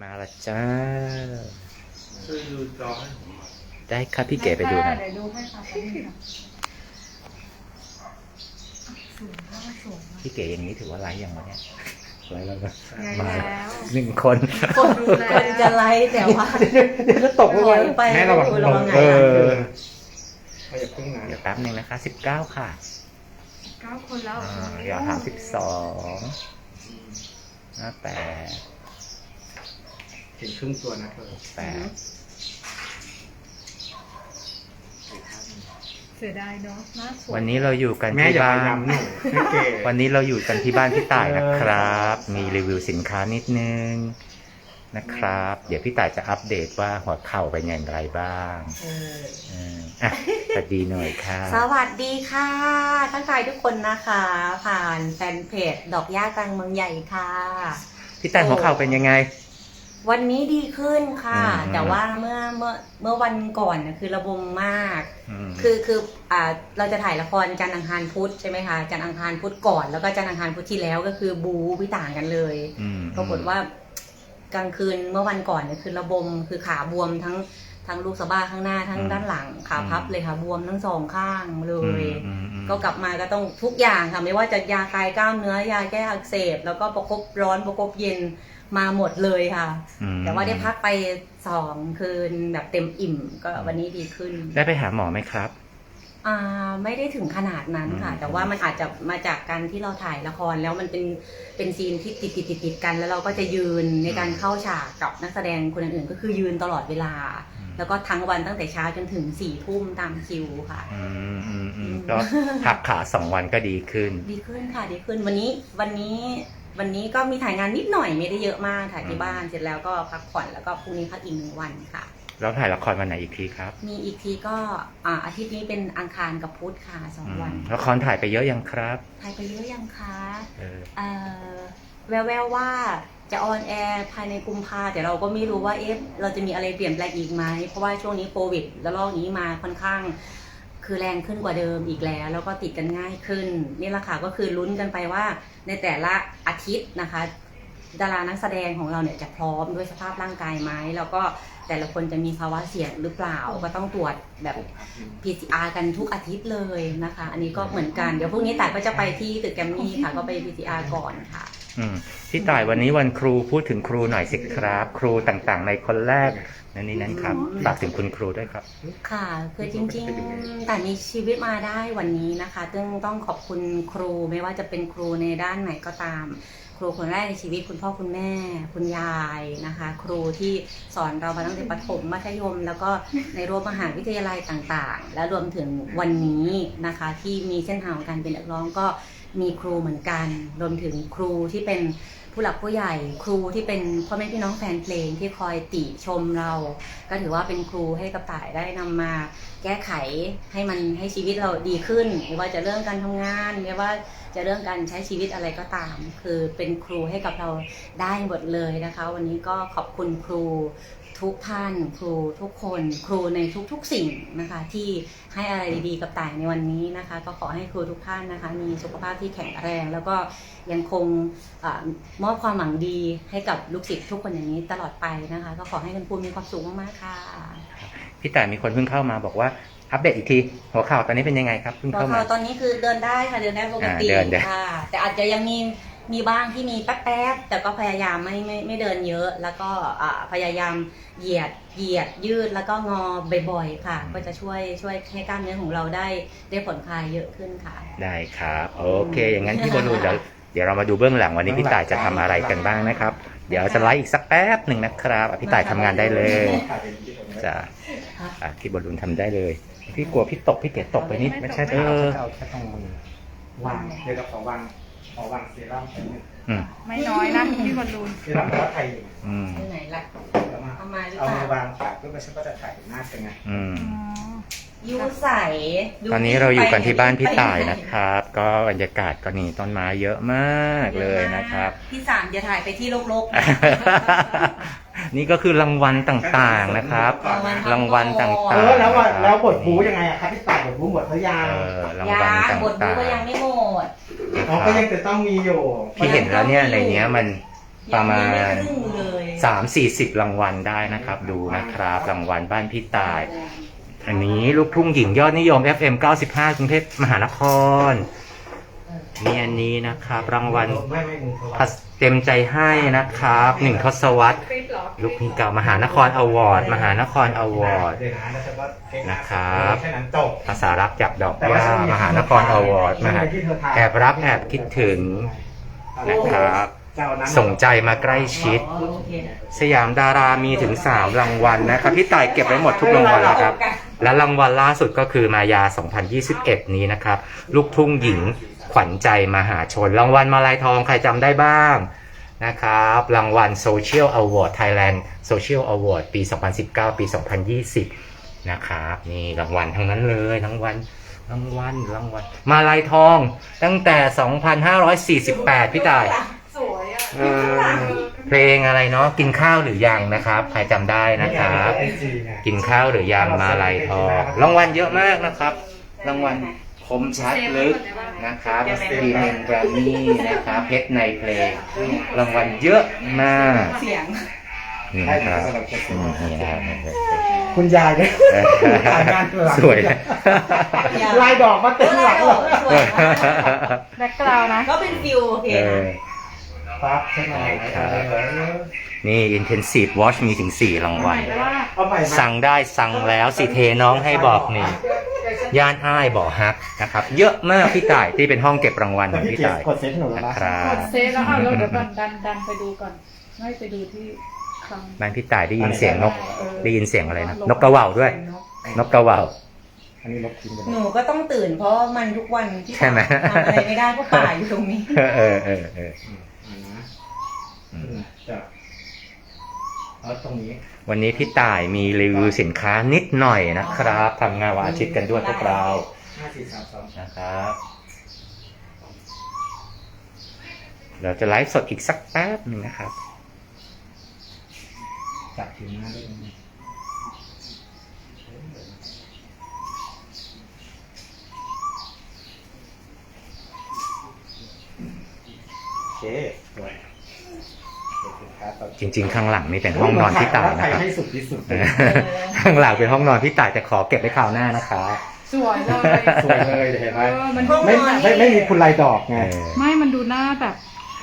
มาละจ้า ช่วยดูจอให้ผมหน่อยได้ครับพี่เก๋ไปดูหน่อย เดี๋ยวดูให้ค่ะแป๊บนึงค่ะสวยมากสวยมากพี่เก๋อย่างนี้ถือว่าไลฟ์ยังวะเนี่ยไลฟ์แล้วนะไงมาแล้วหนึ่งคน คนดูแลคนจะไลฟ์แต่ว่า เดี๋ยวจะตกถอยไปแม่ระวังระวังไงเอล่ะอไม่อย่าเพิ่งนะเดี๋ยวแป๊บหนึ่งนะคะสิบเก้าค่ะเก้าคนแล้วอ่าเดี๋ยวถามสิบสองห้าแปด ถึงครึ่งตัวนะเธอแปดเสียดายเนาะหน้าสวยวันนี้เราอยู่กันแม่ที่อย่าบ้าพยายามนหนูไม่เก๋วันนี้เราอยู่กันที่บ้านพี่ต่ายนะครับ มีรีวิวสินค้านิดนึงนะครับ เดี๋ยวพี่ต่ายจะอัปเดตว่าหัวเข่าเป็นอย่างไรบ้างเออเอออะสวัสดีหน่อยค่ะ สวัสดีค่ะทักทายทุกคนนะคะ ผ่านแฟนเพจดอกย่ากลางเมืองใหญ่ค่ะ พี่ต่ายหัวเข่าเป็นยังไง วันนี้ดีขึ้นค่ะ อืมแต่ว่าเมื่อเมื่อเมื่อวันก่อนน่ะคือระบมมากมคือคืออ่าเราจะถ่ายละครจันทร์อังคารพุธใช่ไหมคะจันทร์อังคารพุธก่อนแล้วก็จันทร์อังคารพุธที่แล้วก็คือบูไม่ต่างกันเลยมปรากฏว่ากลางคืนเมื่อวันก่อนเนี่ยคือระบมคือขาบวมทั้งทั้งลูกสะบ้าข้างหน้าทั้งด้านหลังขาพับเลยค่ะบวมทั้งสองข้างเลอืมยอืมอืมก็กลับมาก็ต้องทุกอย่างค่ะไม่ว่าจะยาคลายกล้ามเนื้อยาแก้อักเสบ แล้วก็ประคบร้อนประคบเย็น มาหมดเลยค่ะ อืมแต่ว่าได้พักไปสองคืนแบบเต็มอิ่มก็วันนี้ดีขึ้น ได้ไปหาหมอไหมครับ อ่าไม่ได้ถึงขนาดนั้นค่ะ อืม แต่ว่ามันอาจจะมาจากการที่เราถ่ายละครแล้วมันเป็นเป็นซีนที่ติดติดติดติดกัน แล้วเราก็จะยืนในการเข้าฉากกับนักแสดงคนอื่นๆก็คือยืนตลอดเวลา แล้วก็ทั้งวันตั้งแต่เช้าจนถึงสี่ทุ่มตามคิวค่ะ อืมอืมอืมก็พักขาสองวันก็ดีขึ้น ดีขึ้นค่ะดีขึ้นวันนี้วันนี้ วันนี้ก็มีถ่ายงานนิดหน่อยไม่ได้เยอะมากถ่ายที่บ้านเสร็จแล้วก็พักผ่อนแล้วก็พรุ่งนี้พักอีกหนึ่งวันค่ะ แล้วถ่ายละครวันไหนอีกทีครับมีอีกทีก็อ่าอาทิตย์นี้เป็นอังคารกับพุธค่ะสองอืวันมละครถ่ายไปเยอะยังครับ ถ่ายไปเยอะยังคะเออเอ่อแววแววๆว่าจะออนแอร์ภายในกุมภาแต่เราก็ไม่รู้ว่าเอ๊ะเราจะมีอะไรเปลี่ยนแปลงอีกไหมเพราะว่าช่วงนี้โควิดแล้วรอบนี้มาค่อนข้าง คือแรงขึ้นกว่าเดิมอีกแล้ว แล้วก็ติดกันง่ายขึ้น นี่แหละค่ะก็คือลุ้นกันไปว่าในแต่ละอาทิตย์นะคะ ดารานักแสดงของเราเนี่ยจะพร้อมด้วยสภาพร่างกายไหมแล้วก็แต่ละคนจะมีภาวะเสี่ยงหรือเปล่าก็ต้องตรวจแบบ PCR กันทุกอาทิตย์เลยนะคะ อันนี้ก็เหมือนกันเดี๋ยวพรุ่งนี้แต่ก็จะไปที่ตึกแกรมมี่ค่ะก็ไป PCR ก่อนค่ะ พี่ต่ายวันนี้วันครูพูดถึงครูหน่อยสิครับ ครูต่างๆ ในคนแรกนั่นนี่นั้นครับฝากถึงคุณครูด้วยครับ ค่ะ คือจริงๆแต่มีชีวิตมาได้วันนี้นะคะซึ่งต้องขอบคุณครูไม่ว่าจะเป็นครูในด้านไหนก็ตาม ครูคนแรกในชีวิตคุณพ่อคุณแม่ คุณยายนะคะ ครูที่สอนเรามาตั้งแต่ประถมมัธยม แล้วก็ในรั้วมหาวิทยาลัยต่างๆ และรวมถึงวันนี้นะคะ ที่มีเส้นทางของการเป็นนักร้องก็ มีครูเหมือนกัน รวมถึงครูที่เป็นผู้หลักผู้ใหญ่ ครูที่เป็นพ่อแม่พี่น้องแฟนเพลงที่คอยติชมเรา ก็ถือว่าเป็นครูให้กับต่ายได้นำมา แก้ไขให้มันให้ชีวิตเราดีขึ้น ไม่ว่าจะเรื่องการทำงานไม่ว่าจะเรื่องการใช้ชีวิตอะไรก็ตาม คือเป็นครูให้กับเราได้หมดเลยนะคะ วันนี้ก็ขอบคุณครู ทุกท่านครูทุกคนครูในทุกๆสิ่งนะคะ ที่ให้อะไรดีๆกับต่ายในวันนี้นะคะ ก็ขอให้ครูทุกท่านนะคะ มีสุขภาพที่แข็งแรง แล้วก็ยังคงเออมอบความหวังดีให้กับลูกศิษย์ทุกคนอย่างนี้ตลอดไปนะคะ ก็ขอให้คุณครูมีความสุขมากๆค่ะพี่ต่ายมีคนเพิ่งเข้ามาบอกว่าอัปเดตอีกที หัวข่าวตอนนี้เป็นยังไงครับเพิ่งหัวเข้ามาเข่าตอนนี้คือเดินได้ค่ะเดินได้ปกติอ่าเดินได้ค่ะ แต่อาจจะยังมี มีบ้างที่มีแป๊บๆแต่ก็พยายามไม่ไม่ไม่เดินเยอะ แล้วก็อ่าพยายามเหยียดเหยียดยืดแล้วก็งอบ่อยๆค่ะ ก็จะช่วยช่วยให้กล้ามเนื้อของเราได้ได้ผ่อนคลายเยอะขึ้นค่ะ ได้ครับโอเค อย่างนั้นพี่บอลลูนเดี๋ยวเดี๋ยวเรามาดูเบื้องหลังวันนี้พี่ต่ายจะทำอะไรกันบ้างนะครับ เดี๋ยวจะไลฟ์อีกสักแป๊บหนึ่งนะครับอะพี่ต่ายทำงานได้เลยจะอะพี่บอลลูนทำได้เลย พี่กลัวพี่ตกพี่เก๋ตกไปนิดไม่ใช่เอเออเอาแค่ตรงมือวางเดี๋ยวเราขอวาง ขอวางเซรั่มไปหนึ่งอืมไม่น้อยนะพี่บอลลูนเซรั่มเพราะว่าไทยอยู่อืมที่ไหนล่ะแล้วมาเอามาหรือเอาเปมืล่าอวางปากเพื่อไม่ใช่ก็จะถ่ายหน้าเป็นไง อืมอ๋อยูใสดูตอนนี้เราอยู่กันที่บ้านพี่ต่ายไปไหนะครับ ก็บรรยากาศก็นี่ต้นไม้เยอะมากเลยนะครับ พี่สามจะถ่ายไปที่โลกๆนะ นี่ก็คือรางวัลต่างๆนะครับ รางวัลต่างๆเออแล้วว่านะครับแล้วบทบูยังไงอะครับพี่ต่ายบทบูหมดหรือยังเออรางยัวัลงต่างบทดูก็ยังๆไม่หมดอ๋อก็ยังจะต้องมีอยู่ที่เห็นแล้วเนี่ยในเนี้ยมันประมาณ ยังไม่ครึ่งเลยสามสี่สิบรางวัลได้นะครับ ดูนะครับ รางวัลบ้านพี่ตาย อันนี้ลูกทุ่งหญิงยอดนิยม FM 95กรุงเทพมหานคร มีอันนี้นะครับ รางวัลเต็มใจให้นะครับหนึ่งทศวรรษลูกพิงเก่ามหานครอวอร์ด มหานครอวอร์ดเดี๋ยวนะแล้วก็เช็นะครับภาษารักจากดอกหญ้ามหานครอวอร์ดมหาแอบรักแอบคิดถึงนะครับส่งใจมาใกล้ชิด สยามดารามีถึง 3 รางวัลนะครับพี่ต่ายเก็บไว้หมดทุกรางวัลนะครับ และรางวัลล่าสุดก็คือมายา 2021 นี้นะครับ ลูกทุ่งหญิง ขวัญใจมหาชน รางวัลมาลายทองใครจำได้บ้างนะครับ รางวัล Social Award Thailand Social Award ปี 2019 ปี 2020 นะครับนี่รางวัลทั้งนั้นเลยรางวัลรางวัลรางวัลมาลายทองตั้งแต่ 2,548 พี่ต่ายสวยอะเออเพลงอะไรเนาะกินข้าวหรือยังนะครับ ใครจำได้นะครับไอจีไงกินข้าวหรือยังมาลายทองรางวัลเยอะมากนะครับ รางวัลค มชัดลึกนะครับดีเมนแกรมมี่นะครับเพชรในเพลงรางวัลเยอะมากเสียงนี่นะครับอืมนี่นะครับคุณยายเนี่ยเออถ่ายงานหลังสวยนะลายดอกมาเต็มหลังเลยสวยมากแบ็คกราวนะ ก็เป็นฟิวโอเคเอนะอครับใช่ไหมครับนี่ Intensive Watch มีถึง 4 รางวัลเอาใหม่มาสั่งได้สั่งแล้วสิเทน้องให้บอกนี่ ย่านอ้ายบ่อฮักนะครับ เยอะมากพี่ต่ายที่เป็นห้องเก็บรางวัลขแต่องพี่พี่เกียรต่ายติกดเซฟหนูแล้วนะนะครักบดเซฟแล้วค่ะแล้วเดี๋ยวดันดันดันไปดูก่อน ไม่ไปดูที่คลังบ้านพี่ต่ายได้ยินเสียงนกได้ยินเสียงอะไรนะนกกระเหว่าด้วย นกกระเหว่า อันนี้ลบทิ้งไปหนูก็ต้องตื่นเพราะมันทุกวันที่ใช่ไหม ทำอะไรไม่ได้เพราะป่าอยู่ตรงนี้ เออเออเออเอออ่านะอืม จะ เอาตรงนี้ วันนี้พี่ต่ายมีรีวิวสินค้านิดหน่อยนะครับทำงานวันอาทิตย์กันด้วยพวกเราห้าสี่สามสองนะครับ เราจะไลฟ์สดอีกสักแป๊บหนึ่งนะครับ จับถึงหน้าได้ไหมโอเคสวยเดี๋ยวสินค้าต่อ จริง ๆ ข้างหลังนี่เป็นห้องนอนพี่ต่ายใครนะครับ ให้สุดที่สุดเออข้างหลังเป็นห้องนอนพี่ต่ายแต่ขอเก็บไว้คราวหน้านะครับสวยเลยสวยเลยเห็นไหมเออมันห้ดูองไม่นอนไม่ไม่มีคุณลายดอกเอไงอไม่มันดูหน้าแบบ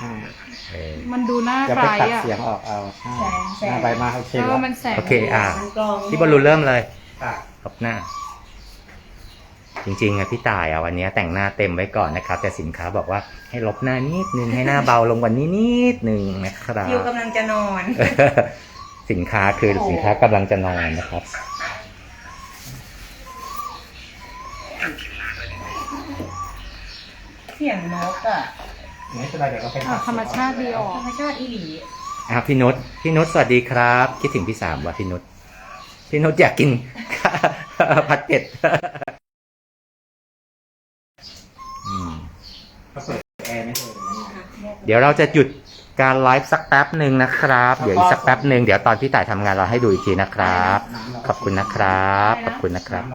อ่าเออมันดูหน้าจะไบไปรตัดท์อะ เสียงออกเอาแสงแสงหน้าใบมาโอเคเอแล้อวมันแสง โอเคอะมันกรองพี่บอลลูนเริ่มเลยอะครับหน้า จริงๆอะพี่ตายอะวันนี้แต่งหน้าเต็มไว้ก่อนนะครับ แต่สินค้าบอกว่าให้ลบหน้านิดนึงให้หน้าเบาลงกว่านี้นิดนึงนะครับฟิวกำลังจะนอน สินค้าคือสินค้ากำลังจะนอนนะครับเสียงนกอะไม่เป็นไรเดี๋ยวเราไปอะธรรมชาติดีออกธรรมชาติอีหลีอะพี่นุชพี่นุชสวัสดีครับ คิดถึงพี่สามว่ะพี่นุชพี่นุชอยากกินผัดเผ็ดอืม เขาเปิดแอร์ไม่เปิดอย่างนี้นะ เดี๋ยวเราจะหยุดการไลฟ์สักแป๊บหนึ่งนะครับ เดี๋ยวอีกสักแป๊บหนึ่งเดี๋ยวตอนพี่ต่ายทำงานเราให้ดูอีกทีนะครับ ขอบคุณนะครับ ขอบคุณนะครับ